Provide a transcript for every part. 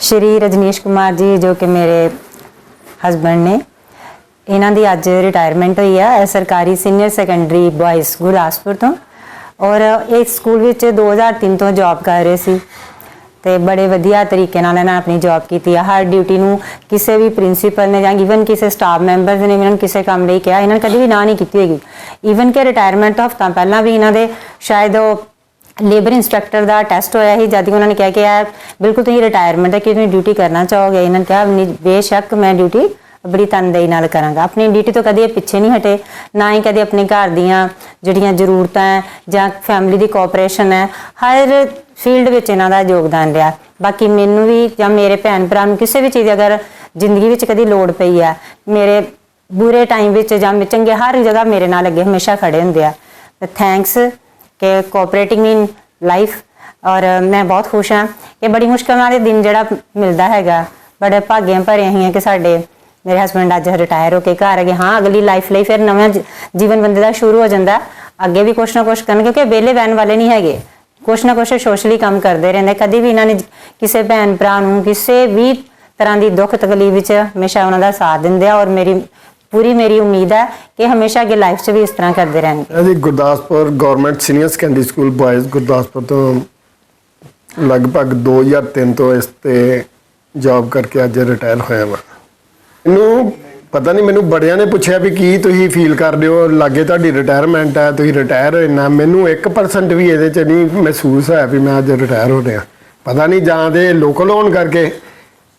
ਸ਼੍ਰੀ ਰਜਨੀਸ਼ ਕੁਮਾਰ ਜੀ ਜੋ ਕਿ ਮੇਰੇ ਹਸਬੰਡ ਨੇ, ਇਹਨਾਂ ਦੀ ਅੱਜ ਰਿਟਾਇਰਮੈਂਟ ਹੋਈ ਹੈ ਸਰਕਾਰੀ ਸੀਨੀਅਰ ਸੈਕੰਡਰੀ ਬॉयਜ਼ ਗੁਰਦਾਸਪੁਰ ਤੋਂ ਔਰ ਇਸ ਸਕੂਲ ਵਿੱਚ 2003 ਤੋਂ ਜੌਬ ਕਰ ਰਹੇ ਸੀ ਤੇ ਬੜੇ ਵਧੀਆ ਤਰੀਕੇ ਨਾਲ ਇਹਨਾਂ ਨੇ ਆਪਣੀ ਜੌਬ ਕੀਤੀ ਆ। ਹਰ ਡਿਊਟੀ ਨੂੰ ਕਿਸੇ ਵੀ ਪ੍ਰਿੰਸੀਪਲ ਨੇ ਜਾਂ ਇਵਨ ਕਿਸੇ ਸਟਾਫ ਮੈਂਬਰਸ ਨੇ ਵੀ ਇਹਨਾਂ ਨੂੰ ਕਿਸੇ ਕੰਮ ਲਈ ਕਿਹਾ, ਇਹਨਾਂ ਨੇ ਕਦੀ ਵੀ ਨਾ ਨਹੀਂ ਕੀਤੀ ਹੈਗੀ। ਇਵਨ ਕਿ ਰਿਟਾਇਰਮੈਂਟ ਤੋਂ ਹਫਤਾ ਪਹਿਲਾਂ ਵੀ ਇਹਨਾਂ ਦੇ ਸ਼ਾਇਦ ਉਹ ਲੇਬਰ ਇੰਸਟ੍ਰਕਟਰ ਦਾ ਟੈਸਟ ਹੋਇਆ ਸੀ ਜਦ ਉਹਨਾਂ ਨੇ ਕਿਹਾ ਕਿ ਯਾਰ ਬਿਲਕੁਲ ਤੁਸੀਂ ਰਿਟਾਇਰਮੈਂਟ ਹੈ ਕਿ ਤੁਸੀਂ ਡਿਊਟੀ ਕਰਨਾ ਚਾਹੋਗੇ? ਇਹਨਾਂ ਨੇ ਕਿਹਾ "ਨਹੀਂ, ਬੇਸ਼ੱਕ ਮੈਂ ਡਿਊਟੀ ਬੜੀ ਤਨਦੇਹੀ ਨਾਲ ਕਰਾਂਗਾ। ਆਪਣੀ ਡਿਊਟੀ ਤੋਂ ਕਦੇ ਇਹ ਪਿੱਛੇ ਨਹੀਂ ਹਟੇ ਨਾ ਹੀ ਕਦੇ ਆਪਣੇ ਘਰ ਦੀਆਂ ਜਿਹੜੀਆਂ ਜ਼ਰੂਰਤਾਂ ਹੈ ਜਾਂ ਫੈਮਿਲੀ ਦੀ ਕੋਆਪਰੇਸ਼ਨ ਹੈ ਹਰ ਫੀਲਡ ਵਿੱਚ ਇਹਨਾਂ ਦਾ ਯੋਗਦਾਨ ਰਿਹਾ। ਬਾਕੀ ਮੈਨੂੰ ਵੀ ਜਾਂ ਮੇਰੇ ਭੈਣ ਭਰਾ ਨੂੰ ਕਿਸੇ ਵੀ ਚੀਜ਼ ਦੀ ਅਗਰ ਜ਼ਿੰਦਗੀ ਵਿੱਚ ਕਦੀ ਲੋੜ ਪਈ ਹੈ ਮੇਰੇ ਬੁਰੇ ਟਾਈਮ ਵਿੱਚ ਜਾਂ ਚੰਗੇ ਹਰ ਜਗ੍ਹਾ ਮੇਰੇ ਨਾਲ ਅੱਗੇ ਹਮੇਸ਼ਾ ਖੜੇ ਹੁੰਦੇ ਆ। ਥੈਂਕਸ ਕਿ ਕੋਆਪਰੇਟਿੰਗ ਇਨ ਲਾਈਫ ਔਰ ਮੈਂ ਬਹੁਤ ਖੁਸ਼ ਹਾਂ ਇਹ ਬੜੀ ਮੁਸ਼ਕਲ ਨਾਲ ਇਹ ਦਿਨ ਜਿਹੜਾ ਮਿਲਦਾ ਹੈਗਾ। ਬੜੇ ਭਾਗਿਆਂ ਭਰੇ ਅਸੀਂ ਕਿ ਸਾਡੇ ਮੇਰੇ ਹਸਬੰਡ ਅੱਜ ਰਿਟਾਇਰ ਹੋ ਕੇ ਘਰ ਆ ਗਏ। ਹਾਂ, ਅਗਲੀ ਲਾਈਫ ਲਈ ਫਿਰ ਨਵਾਂ ਜੀਵਨ ਬੰਦੇ ਦਾ ਸ਼ੁਰੂ ਹੋ ਜਾਂਦਾ। ਅੱਗੇ ਵੀ ਕੁਛ ਨਾ ਕੁਛ ਕਰਨ ਕਿਉਂਕਿ ਵਿਹਲੇ ਬਹਿਣ ਵਾਲੇ ਨਹੀਂ ਹੈਗੇ। ਕੁਛ ਨਾ ਕੁਛ ਸੋਸ਼ਲੀ ਕੰਮ ਕਰਦੇ ਰਹਿੰਦੇ। ਕਦੀ ਵੀ ਇਹਨਾਂ ਨੇ ਕਿਸੇ ਭੈਣ ਭਰਾ ਨੂੰ ਕਿਸੇ ਵੀ ਤਰ੍ਹਾਂ ਦੀ ਦੁੱਖ ਤਕਲੀਫ ਵਿੱਚ ਹਮੇਸ਼ਾ ਉਹਨਾਂ ਦਾ ਸਾਥ ਦਿੰਦੇ ਆ ਔਰ ਮੇਰੀ ਪੂਰੀ ਮੇਰੀ ਉਮੀਦ ਹੈ ਕਿ ਹਮੇਸ਼ਾ ਅੱਗੇ ਲਾਈਫ 'ਚ ਵੀ ਇਸ ਤਰ੍ਹਾਂ ਕਰਦੇ ਰਹਿਣਗੇ। ਅਸੀਂ Gurdaspur government senior secondary school boys Gurdaspur ਤੋਂ ਲਗਭਗ 2003 ਤੋਂ ਇਸ ਤੇ ਜੌਬ ਕਰਕੇ ਅੱਜ ਰਿਟਾਇਰ ਹੋਇਆ ਵਾ। ਇਹਨੂੰ ਪਤਾ ਨਹੀਂ, ਮੈਨੂੰ ਬੜਿਆਂ ਨੇ ਪੁੱਛਿਆ ਵੀ ਕੀ ਤੁਸੀਂ ਫੀਲ ਕਰਦੇ ਹੋ? ਲਾਗੇ ਤੁਹਾਡੀ ਰਿਟਾਇਰਮੈਂਟ ਹੈ, ਤੁਸੀਂ ਰਿਟਾਇਰ ਹੋਏ ਨਾ। ਮੈਨੂੰ 1% ਵੀ ਇਹਦੇ ਚ ਨਹੀਂ ਮਹਿਸੂਸ ਹੋਇਆ ਵੀ ਮੈਂ ਅੱਜ ਰਿਟਾਇਰ ਹੋ ਰਿਹਾ। ਪਤਾ ਨਹੀਂ ਜਾਂ ਦੇ ਲੋਕਲ ਹੋਣ ਕਰਕੇ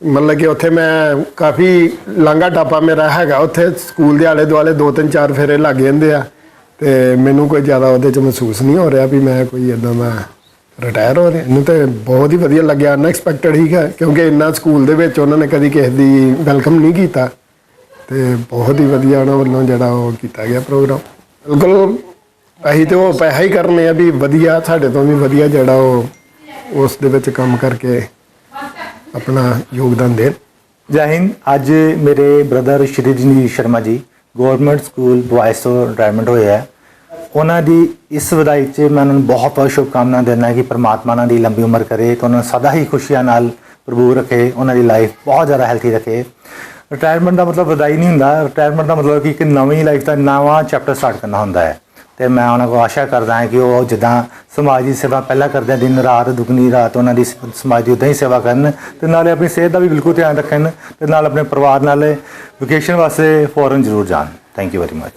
ਮਤਲਬ ਕਿ ਉੱਥੇ ਮੈਂ ਕਾਫੀ ਲਾਂਗਾ ਟਾਪਾ ਮੇਰਾ ਹੈਗਾ, ਉੱਥੇ ਸਕੂਲ ਦੇ ਆਲੇ ਦੁਆਲੇ ਦੋ ਤਿੰਨ ਚਾਰ ਫੇਰੇ ਲੱਗ ਜਾਂਦੇ ਆ ਤੇ ਮੈਨੂੰ ਕੋਈ ਜ਼ਿਆਦਾ ਉਹਦੇ ਚ ਮਹਿਸੂਸ ਨਹੀਂ ਹੋ ਰਿਹਾ ਵੀ ਮੈਂ ਕੋਈ ਇਦਾਂ ਦਾ ਰਿਟਾਇਰ ਹੋ ਰਿਹਾ। ਇਹਨੂੰ ਤੇ ਬਹੁਤ ਹੀ ਵਧੀਆ ਲੱਗਿਆ ਅਨਐਕਸਪੈਕਟਡ ਹੀ ਹੈ, ਕਿਉਂਕਿ ਇੰਨਾ ਸਕੂਲ ਦੇ ਵਿੱਚ ਉਹਨਾਂ ਨੇ ਕਦੀ ਕਿਸੇ ਦੀ ਵੈਲਕਮ ਨਹੀਂ ਕੀਤਾ ਤੇ ਬਹੁਤ ਹੀ ਵਧੀਆ ਉਹਨਾਂ ਵੱਲੋਂ ਜਿਹੜਾ ਉਹ ਕੀਤਾ ਗਿਆ ਪ੍ਰੋਗਰਾਮ ਬਿਲਕੁਲ ਅਸੀਂ ਤੇ ਉਹ ਪੈਸਾ ਹੀ ਕਰਨੇ ਆ ਵੀ ਵਧੀਆ, ਸਾਡੇ ਤੋਂ ਵੀ ਵਧੀਆ ਜਿਹੜਾ ਉਹ, ਉਸ ਦੇ ਵਿੱਚ ਕੰਮ ਕਰਕੇ ਆਪਣਾ ਯੋਗਦਾਨ ਦੇਣ। ਜੈ ਹਿੰਦ, ਅੱਜ ਮੇਰੇ ਬ੍ਰਦਰ ਸ਼੍ਰੀ ਰਜਨੀਸ਼ ਸ਼ਰਮਾ ਜੀ ਗਵਰਨਮੈਂਟ ਸਕੂਲ ਬॉयਜ਼ ਤੋਂ ਰਿਟਾਇਰਮੈਂਟ ਹੋਏ ਹੈ ਉਹਨਾਂ ਦੀ ਇਸ ਵਧਾਈ 'ਚ ਮੈਂ ਉਹਨਾਂ ਨੂੰ ਬਹੁਤ ਬਹੁਤ ਸ਼ੁਭਕਾਮਨਾ ਦਿੰਦਾ ਕਿ ਪ੍ਰਮਾਤਮਾ ਉਹਨਾਂ ਦੀ ਲੰਬੀ ਉਮਰ ਕਰੇ ਤੇ ਉਹਨਾਂ ਨੂੰ ਸਦਾ ਹੀ ਖੁਸ਼ੀਆਂ ਨਾਲ ਭਰਪੂਰ ਰੱਖੇ, ਉਹਨਾਂ ਦੀ ਲਾਈਫ ਬਹੁਤ ਜ਼ਿਆਦਾ ਹੈਲਥੀ ਰੱਖੇ। ਰਿਟਾਇਰਮੈਂਟ ਦਾ ਮਤਲਬ ਵਧਾਈ ਨਹੀਂ ਹੁੰਦਾ। ਰਿਟਾਇਰਮੈਂਟ ਦਾ ਮਤਲਬ ਕਿ ਇੱਕ ਨਵੀਂ ਲਾਈਫ ਦਾ ਨਵਾਂ ਚੈਪਟਰ ਸਟਾਰਟ ਕਰਨਾ ਹੁੰਦਾ ਹੈ। ਤੇ ਮੈਂ ਉਹਨਾਂ ਕੋਲ ਆਸ਼ਾ ਕਰਦਾ ਹਾਂ ਕਿ ਉਹ ਜਿੱਦਾਂ ਸਮਾਜ ਦੀ ਸੇਵਾ ਪਹਿਲਾਂ ਕਰਦੇ ਦਿਨ, ਰਾਤ ਦੁਗਣੀ ਰਾਤ ਉਹਨਾਂ ਦੀ ਸ- ਸਮਾਜ ਦੀ ਉਦਾਂ ਹੀ ਸੇਵਾ ਕਰਨ ਤੇ ਨਾਲੇ ਆਪਣੀ ਸਿਹਤ ਦਾ ਵੀ ਬਿਲਕੁਲ ਧਿਆਨ ਰੱਖਣ ਤੇ ਨਾਲ ਆਪਣੇ ਪਰਿਵਾਰ ਨਾਲ ਵਕੇਸ਼ਨ ਵਾਸਤੇ ਫੋਰਨ ਜ਼ਰੂਰ ਜਾਣ। Thank you very much